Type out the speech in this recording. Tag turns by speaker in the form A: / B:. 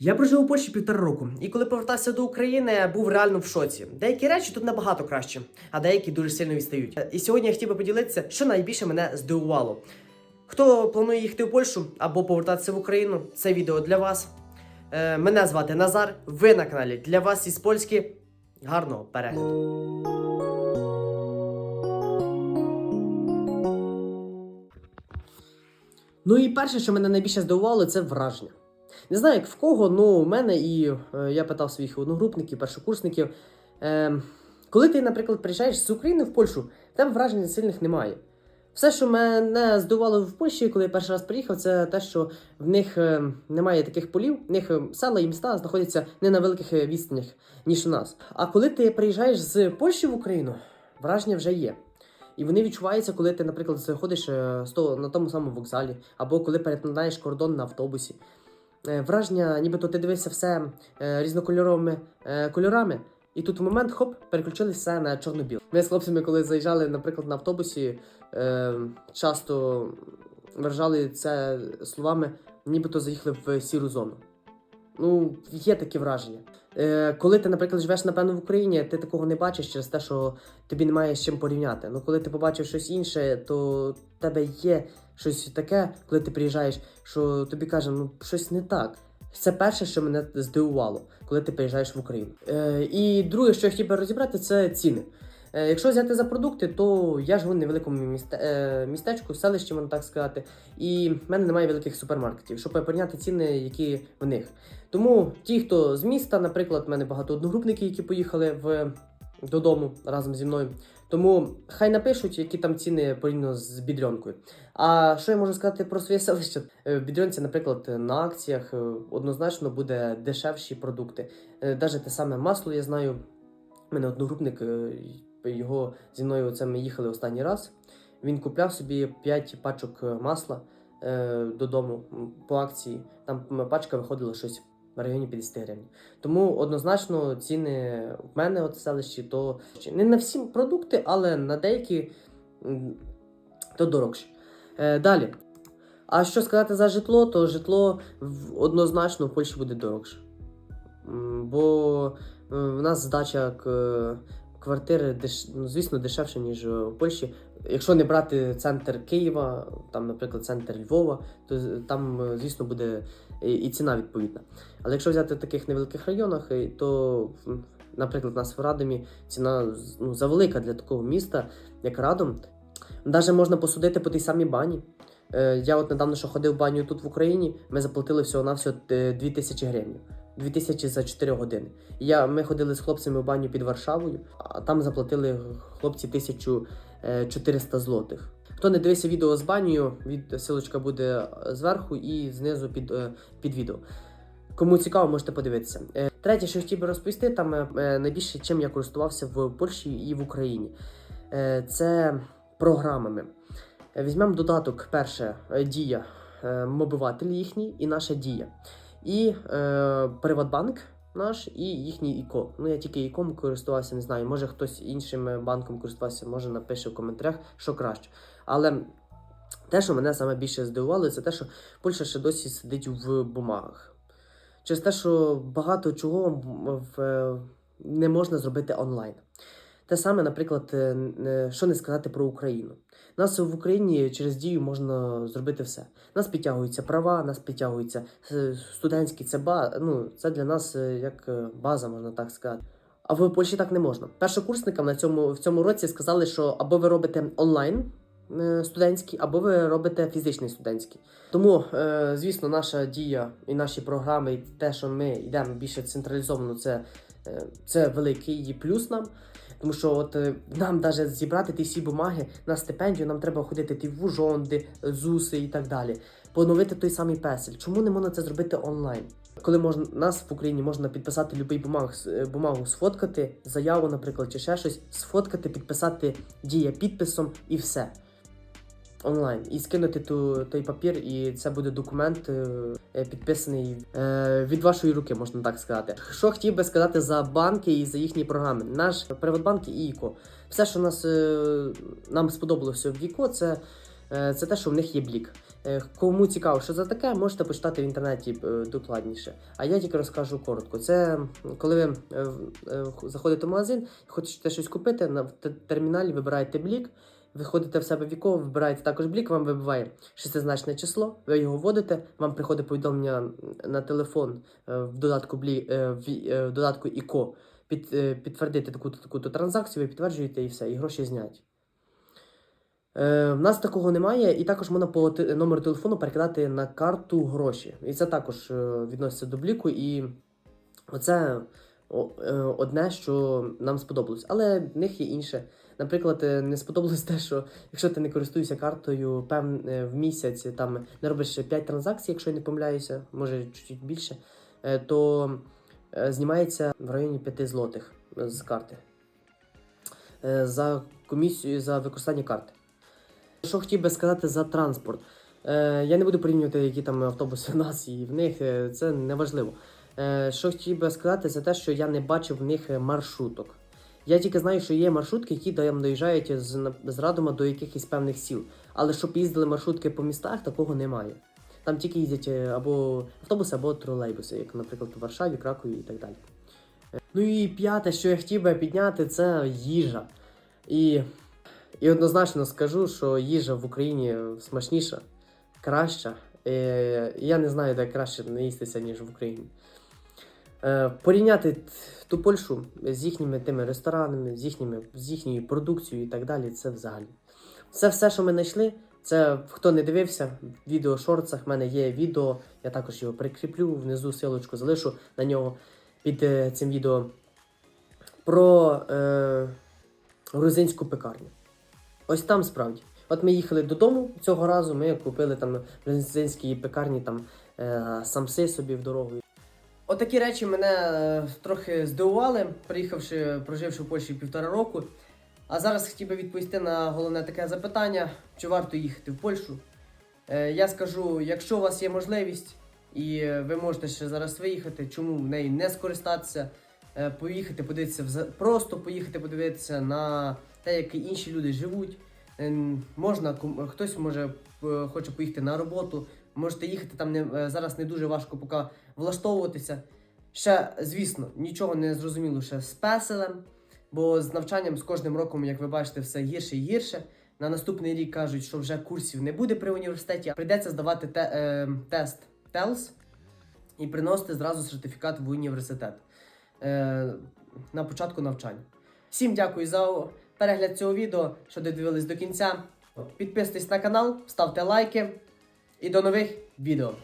A: Я прожив у Польщі півтора року, і коли повертався до України, був реально в шоці. Деякі речі тут набагато краще, а деякі дуже сильно відстають. І сьогодні я хотів би поділитися, що найбільше мене здивувало. Хто планує їхати в Польщу або повертатися в Україну, це відео для вас. Е, мене звати Назар. Ви на каналі для вас із польськи. Гарного перегляду. Ну і перше, що мене найбільше здивувало, це враження. Не знаю, як в кого, ну у мене і е, я питав своїх одногрупників, першокурсників. Е, коли ти, наприклад, приїжджаєш з України в Польщу, тебе вражень сильних немає. Все, що мене здивувало в Польщі, коли я перший раз приїхав, це те, що в них е, немає таких полів, в них е, села і міста знаходяться не на великих е, відстанях, ніж у нас. А коли ти приїжджаєш з Польщі в Україну, враження вже є. І вони відчуваються, коли ти, наприклад, заходиш на тому самому вокзалі, або коли перетинаєш кордон на автобусі. Е, Враження, нібито ти дивишся все е, різнокольоровими е, кольорами, і тут в момент хоп, переключились все на чорно-біл. Ми з хлопцями, коли заїжджали, наприклад, на автобусі, е, часто виражали це словами, нібито заїхали в сіру зону. Ну, є такі враження. Е, коли ти, наприклад, живеш, напевно, в Україні, ти такого не бачиш через те, що тобі немає з чим порівняти. Ну, коли ти побачив щось інше, то в тебе є щось таке, коли ти приїжджаєш, що тобі каже, ну щось не так. Це перше, що мене здивувало, коли ти приїжджаєш в Україну. Е, і друге, що я хотів би розібрати, це ціни. Е, якщо взяти за продукти, то я живу в невеликому місте, е, містечку, селищі, можна так сказати, і в мене немає великих супермаркетів, щоб порівняти ціни, які в них. Тому ті, хто з міста, наприклад, в мене багато одногрупників, які поїхали в, додому разом зі мною. Тому хай напишуть, які там ціни порівняно з бідрьонкою. А що я можу сказати про своє селище? Е, В наприклад, на акціях е, однозначно буде дешевші продукти. Навіть те саме масло, я знаю. У мене одногрупник, е, його зі мною це ми їхали останній раз. Він купляв собі 5 пачок е, масла е, додому по акції. Там пачка виходила щось в районі 50 гривень. Тому однозначно ціни в мене от в селищі, то не на всі продукти, але на деякі то дорожче. Е, далі. А що сказати за житло, то житло однозначно в Польщі буде дорожче. Бо е, в нас здача квартири, ну, звісно, дешевше, ніж в Польщі. Якщо не брати центр Києва, там, наприклад, центр Львова, то там, е, звісно, буде і ціна відповідна. Але якщо взяти в таких невеликих районах, е, то, наприклад, у нас в Радомі ціна ну, завелика для такого міста, як Радом. Навіть можна посудити по тій самій бані. Е, Я от недавно що ходив в баню тут в Україні, ми заплатили всього-навсього е, 2000 гривень. 2000 за 4 години. Я, ми ходили з хлопцями в баню під Варшавою, а там заплатили хлопці 1400 злотих. Хто не дивився відео з банею, від силочка буде е, зверху і знизу під, е, під відео. Кому цікаво, можете подивитися. Е, Третє, що хотів би розповісти, там е, е, найбільше чим я користувався в Польщі і в Україні. Е, Це програмами. Е, Візьмемо додаток, перше, е, дія, е, мобиватель їхній і наша дія. І е, Приватбанк наш, і їхній ІКО. Ну, я тільки ІКом користувався, не знаю. Може хтось іншим е, банком користувався, може напише в коментарях, що краще. Але те, що мене саме більше здивувало, це те, що Польща ще досі сидить в бумагах. Через те, що багато чого в, е, не можна зробити онлайн. Те саме, наприклад, е, е, що не сказати про Україну. Нас в Україні через дію можна зробити все. Нас підтягуються права, нас підтягуються е, студентські, це ба, ну, це для нас як база, можна так сказати. А в Польщі так не можна. Першокурсникам на цьому в цьому році сказали, що або ви робите онлайн студентський, або ви робите фізичний студентський. Тому, звісно, наша дія і наші програми, і те, що ми йдемо більше централізовано, це, це великий плюс нам. Тому що от е, нам навіть зібрати ті всі бумаги на стипендію, нам треба ходити ті в ужонди, ЗУСи і так далі. Поновити той самий песель. Чому не можна це зробити онлайн? Коли можна нас в Україні можна підписати будь-який бумаг, е, бумагу, сфоткати, заяву, наприклад, чи ще щось, сфоткати, підписати дія підписом і все. Онлайн. І скинути ту, той папір, і це буде документ е, е, підписаний е, від вашої руки, можна так сказати. Що хотів би сказати за банки і за їхні програми? Наш Приватбанк і ІКО. Все, що нас, нам сподобалося в ІКО, це, це те, що в них є блік. Кому цікаво, що це таке, можете почитати в інтернеті докладніше. А я тільки розкажу коротко. Це коли ви заходите в магазин, хочете щось купити, на терміналі вибираєте блік, виходите в себе в віко, вибираєте також блік, вам вибиває шестизначне число, ви його вводите, вам приходить повідомлення на телефон е, в додатку блі, е, в, е, в додатку ІКО під, підтвердити таку-то таку-то транзакцію, ви підтверджуєте і все, і гроші зняті. Е, в нас такого немає, і також можна по номеру телефону перекидати на карту гроші. І це також відноситься до бліку. І оце одне, що нам сподобалось. Але в них є інше. Наприклад, е, не сподобалось те, що якщо ти не користуєшся картою пев... е, в місяць, там не робиш 5 транзакцій, якщо я не помиляюся, може чуть більше, е, то е, знімається в районі 5 злотих з карти. Е, За комісію за використання карти. Що хотів би сказати за транспорт. Е, я не буду порівнювати, які там автобуси в нас і в них, е, це не важливо. Е, що хотів би сказати, це те, що я не бачив в них маршруток. Я тільки знаю, що є маршрутки, які доїжджають з, з Радома до якихось певних сіл. Але щоб їздили маршрутки по містах, такого немає. Там тільки їздять е, або автобуси, або тролейбуси, як, наприклад, у Варшаві, Кракові і так далі. Е, Ну і п'яте, що я хотів би підняти, це їжа. І і однозначно скажу, що їжа в Україні смачніша, краща. Е, я не знаю, де краще наїстися, ніж в Україні. Е, порівняти ту Польщу з їхніми тими ресторанами, з, їхніми, з їхньою продукцією і так далі, це взагалі. Це все, що ми знайшли. Це хто не дивився, в відео шорцах в мене є відео. Я також його прикріплю, внизу силочку залишу на нього під е, цим відео про е, грузинську пекарню. Ось там справді. От ми їхали додому цього разу, ми купили там в грузинській пекарні там е, самси собі в дорогу. Отакі речі мене е, трохи здивували, приїхавши, проживши в Польщі півтора року. А зараз хотів би відповісти на головне таке запитання: чи варто їхати в Польщу? Е, я скажу, якщо у вас є можливість і ви можете ще зараз виїхати, чому в неї не скористатися, е, поїхати подивитися, просто поїхати подивитися на те, як інші люди живуть. Ем, Можна хтось може хоче поїхати на роботу, можете їхати там не е, зараз не дуже важко поки влаштовуватися. Ще, звісно, нічого не зрозуміло ще з песелем, бо з навчанням з кожним роком, як ви бачите, все гірше і гірше. На наступний рік кажуть, що вже курсів не буде при університеті, а прийдеться здавати те, е, тест TELS і приносити зразу сертифікат в університет е, на початку навчання. Всім дякую за перегляд цього відео, що додивились до кінця. Підписуйтесь на канал, ставте лайки і до нових відео.